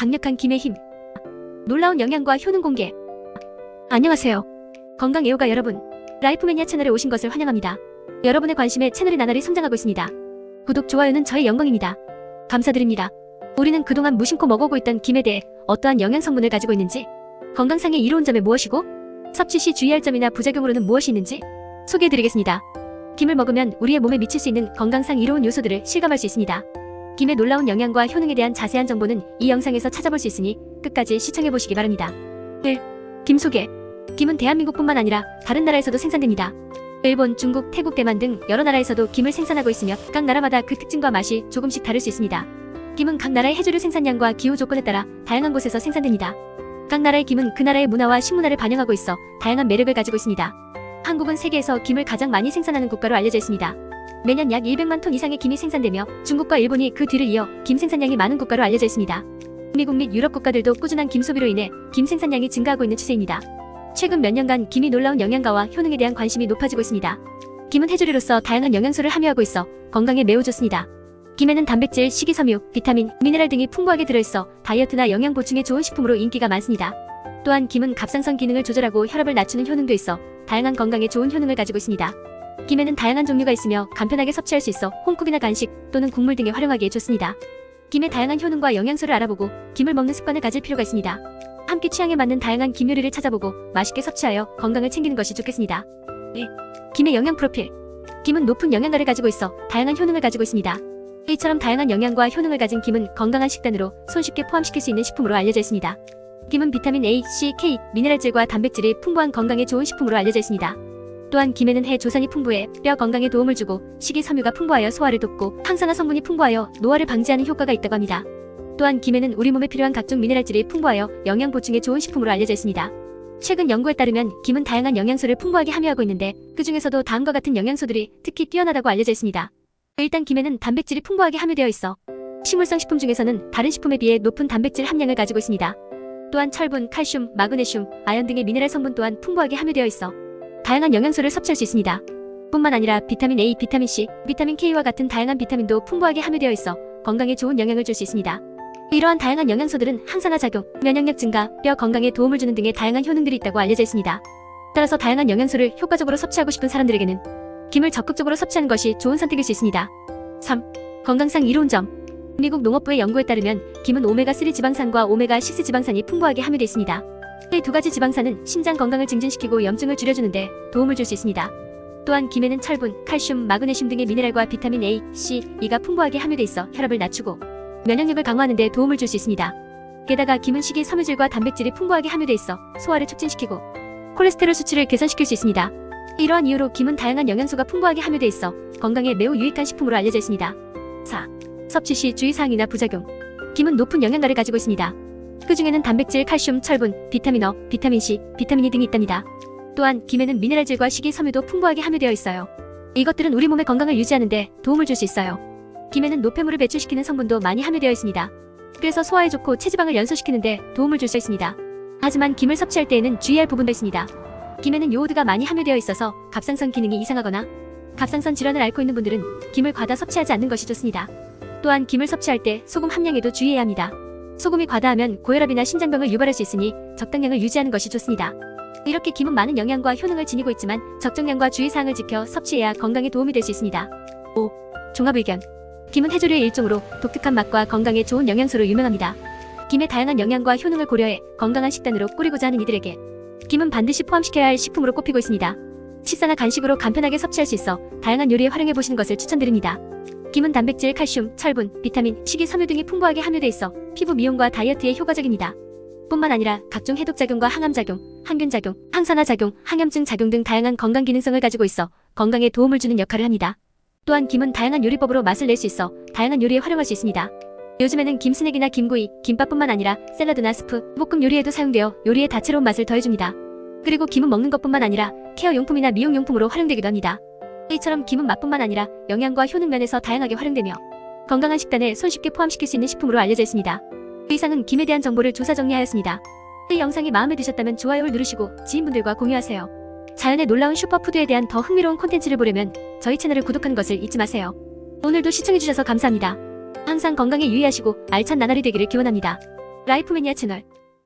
강력한 김의 힘. 놀라운 영양과 효능 공개. 안녕하세요. 건강 애호가 여러분. 라이프매니아 채널에 오신 것을 환영합니다. 여러분의 관심에 채널이 나날이 성장하고 있습니다. 구독, 좋아요는 저의 영광입니다. 감사드립니다. 우리는 그동안 무심코 먹어오고 있던 김에 대해 어떠한 영양 성분을 가지고 있는지, 건강상의 이로운 점이 무엇이고, 섭취 시 주의할 점이나 부작용으로는 무엇이 있는지 소개해드리겠습니다. 김을 먹으면 우리의 몸에 미칠 수 있는 건강상 이로운 요소들을 실감할 수 있습니다. 김의 놀라운 영양과 효능에 대한 자세한 정보는 이 영상에서 찾아볼 수 있으니 끝까지 시청해보시기 바랍니다. 1. 김 소개. 김은 대한민국뿐만 아니라 다른 나라에서도 생산됩니다. 일본, 중국, 태국, 대만 등 여러 나라에서도 김을 생산하고 있으며 각 나라마다 그 특징과 맛이 조금씩 다를 수 있습니다. 김은 각 나라의 해조류 생산량과 기후 조건에 따라 다양한 곳에서 생산됩니다. 각 나라의 김은 그 나라의 문화와 식문화를 반영하고 있어 다양한 매력을 가지고 있습니다. 한국은 세계에서 김을 가장 많이 생산하는 국가로 알려져 있습니다. 매년 약 200만 톤 이상의 김이 생산되며 중국과 일본이 그 뒤를 이어 김 생산량이 많은 국가로 알려져 있습니다. 미국 및 유럽 국가들도 꾸준한 김 소비로 인해 김 생산량이 증가하고 있는 추세입니다. 최근 몇 년간 김이 놀라운 영양가와 효능에 대한 관심이 높아지고 있습니다. 김은 해조류로서 다양한 영양소를 함유하고 있어 건강에 매우 좋습니다. 김에는 단백질, 식이섬유, 비타민, 미네랄 등이 풍부하게 들어있어 다이어트나 영양 보충에 좋은 식품으로 인기가 많습니다. 또한 김은 갑상선 기능을 조절하고 혈압을 낮추는 효능도 있어 다양한 건강에 좋은 효능을 가지고 있습니다. 김에는 다양한 종류가 있으며 간편하게 섭취할 수 있어 홈쿡이나 간식 또는 국물 등에 활용하기에 좋습니다. 김의 다양한 효능과 영양소를 알아보고 김을 먹는 습관을 가질 필요가 있습니다. 함께 취향에 맞는 다양한 김 요리를 찾아보고 맛있게 섭취하여 건강을 챙기는 것이 좋겠습니다. 네. 김의 영양 프로필. 김은 높은 영양가를 가지고 있어 다양한 효능을 가지고 있습니다. 이처럼 다양한 영양과 효능을 가진 김은 건강한 식단으로 손쉽게 포함시킬 수 있는 식품으로 알려져 있습니다. 김은 비타민 A, C, K, 미네랄질과 단백질이 풍부한 건강에 좋은 식품으로 알려져 있습니다. 또한 김에는 해 조산이 풍부해 뼈 건강에 도움을 주고 식이섬유가 풍부하여 소화를 돕고 항산화 성분이 풍부하여 노화를 방지하는 효과가 있다고 합니다. 또한 김에는 우리 몸에 필요한 각종 미네랄질이 풍부하여 영양 보충에 좋은 식품으로 알려져 있습니다. 최근 연구에 따르면 김은 다양한 영양소를 풍부하게 함유하고 있는데 그 중에서도 다음과 같은 영양소들이 특히 뛰어나다고 알려져 있습니다. 일단 김에는 단백질이 풍부하게 함유되어 있어 식물성 식품 중에서는 다른 식품에 비해 높은 단백질 함량을 가지고 있습니다. 또한 철분, 칼슘, 마그네슘, 아연 등의 미네랄 성분 또한 풍부하게 함유되어 있어 다양한 영양소를 섭취할 수 있습니다. 뿐만 아니라 비타민 A, 비타민 C, 비타민 K와 같은 다양한 비타민도 풍부하게 함유되어 있어 건강에 좋은 영향을 줄 수 있습니다. 이러한 다양한 영양소들은 항산화 작용, 면역력 증가, 뼈 건강에 도움을 주는 등의 다양한 효능들이 있다고 알려져 있습니다. 따라서 다양한 영양소를 효과적으로 섭취하고 싶은 사람들에게는 김을 적극적으로 섭취하는 것이 좋은 선택일 수 있습니다. 3. 건강상 이로운 점. 미국 농업부의 연구에 따르면 김은 오메가3 지방산과 오메가6 지방산이 풍부하게 함유되어 있습니다. 이두 가지 지방산은 심장 건강을 증진시키고 염증을 줄여주는데 도움을 줄 수 있습니다. 또한 김에는 철분, 칼슘, 마그네슘 등의 미네랄과 비타민 A, C, E가 풍부하게 함유돼 있어 혈압을 낮추고 면역력을 강화하는 데 도움을 줄 수 있습니다. 게다가 김은 식이 섬유질과 단백질이 풍부하게 함유돼 있어 소화를 촉진시키고 콜레스테롤 수치를 개선시킬 수 있습니다. 이러한 이유로 김은 다양한 영양소가 풍부하게 함유돼 있어 건강에 매우 유익한 식품으로 알려져 있습니다. 4. 섭취 시 주의사항이나 부작용. 김은 높은 영양가를 가지고 있습니다. 그 중에는 단백질, 칼슘, 철분, 비타민 어, 비타민 C, 비타민 E 등이 있답니다. 또한 김에는 미네랄질과 식이섬유도 풍부하게 함유되어 있어요. 이것들은 우리 몸의 건강을 유지하는데 도움을 줄 수 있어요. 김에는 노폐물을 배출시키는 성분도 많이 함유되어 있습니다. 그래서 소화에 좋고 체지방을 연소시키는데 도움을 줄 수 있습니다. 하지만 김을 섭취할 때에는 주의할 부분도 있습니다. 김에는 요오드가 많이 함유되어 있어서 갑상선 기능이 이상하거나 갑상선 질환을 앓고 있는 분들은 김을 과다 섭취하지 않는 것이 좋습니다. 또한 김을 섭취할 때 소금 함량에도 주의해야 합니다. 소금이 과다하면 고혈압이나 심장병을 유발할 수 있으니 적당량을 유지하는 것이 좋습니다. 이렇게 김은 많은 영양과 효능을 지니고 있지만 적정량과 주의사항을 지켜 섭취해야 건강에 도움이 될 수 있습니다. 5. 종합 의견. 김은 해조류의 일종으로 독특한 맛과 건강에 좋은 영양소로 유명합니다. 김의 다양한 영양과 효능을 고려해 건강한 식단으로 꾸리고자 하는 이들에게 김은 반드시 포함시켜야 할 식품으로 꼽히고 있습니다. 식사나 간식으로 간편하게 섭취할 수 있어 다양한 요리에 활용해 보시는 것을 추천드립니다. 김은 단백질, 칼슘, 철분, 비타민, 식이섬유 등이 풍부하게 함유돼 있어 피부 미용과 다이어트에 효과적입니다. 뿐만 아니라 각종 해독작용과 항암작용, 항균작용, 항산화작용, 항염증 작용 등 다양한 건강 기능성을 가지고 있어 건강에 도움을 주는 역할을 합니다. 또한 김은 다양한 요리법으로 맛을 낼 수 있어 다양한 요리에 활용할 수 있습니다. 요즘에는 김 스낵이나 김구이, 김밥뿐만 아니라 샐러드나 스프, 볶음 요리에도 사용되어 요리의 다채로운 맛을 더해줍니다. 그리고 김은 먹는 것뿐만 아니라 케어 용품이나 미용 용품으로 활용되기도 합니다. 이처럼 김은 맛뿐만 아니라 영양과 효능 면에서 다양하게 활용되며 건강한 식단에 손쉽게 포함시킬 수 있는 식품으로 알려져 있습니다. 이상은 김에 대한 정보를 조사 정리하였습니다. 이 영상이 마음에 드셨다면 좋아요를 누르시고 지인분들과 공유하세요. 자연의 놀라운 슈퍼푸드에 대한 더 흥미로운 콘텐츠를 보려면 저희 채널을 구독하는 것을 잊지 마세요. 오늘도 시청해주셔서 감사합니다. 항상 건강에 유의하시고 알찬 나날이 되기를 기원합니다. 라이프매니아 채널